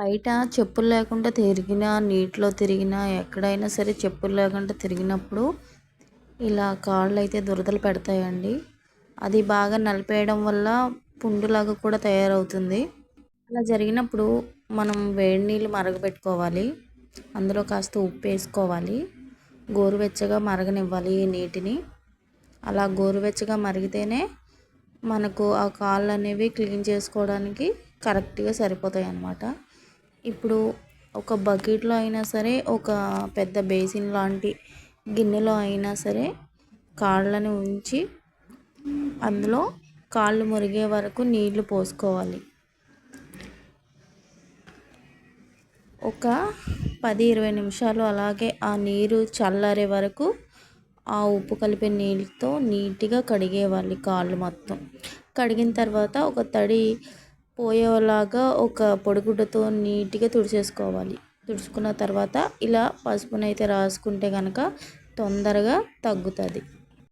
బయట చెప్పులు లేకుండా తిరిగినా నీటిలో తిరిగినా ఎక్కడైనా సరే చెప్పులు లేకుండా తిరిగినప్పుడు ఇలా కాళ్ళు అయితే దురదలు పెడతాయండి. అది బాగా నలిపేయడం వల్ల పుండులాగా కూడా తయారవుతుంది. అలా జరిగినప్పుడు మనం వేడి నీళ్ళు మరగబెట్టుకోవాలి. అందులో కాస్త ఉప్పు వేసుకోవాలి. గోరువెచ్చగా మరగనివ్వాలి ఈ నీటిని. అలా గోరువెచ్చగా మరిగితేనే మనకు ఆ కాళ్ళు అనేవి క్లీన్ చేసుకోవడానికి కరెక్ట్గా సరిపోతాయి అన్నమాట ఇప్పుడు ఒక బకెట్లో అయినా సరే ఒక పెద్ద బేసిన్ లాంటి గిన్నెలో అయినా సరే కాళ్ళని ఉంచి అందులో కాళ్ళు మురిగే వరకు నీళ్ళు పోసుకోవాలి. ఒక పది ఇరవై నిమిషాలు అలాగే ఆ నీరు చల్లారే వరకు ఆ ఉప్పు కలిపే నీళ్ళతో నీట్గా కడిగేవాలి కాళ్ళు మొత్తం. కడిగిన తర్వాత ఒక తడి పోయేలాగా ఒక పొడిగుడ్డతో నీట్గా తుడిచేసుకోవాలి. తుడుచుకున్న తర్వాత ఇలా పసుపునైతే రాసుకుంటే కనుక తొందరగా తగ్గుతుంది.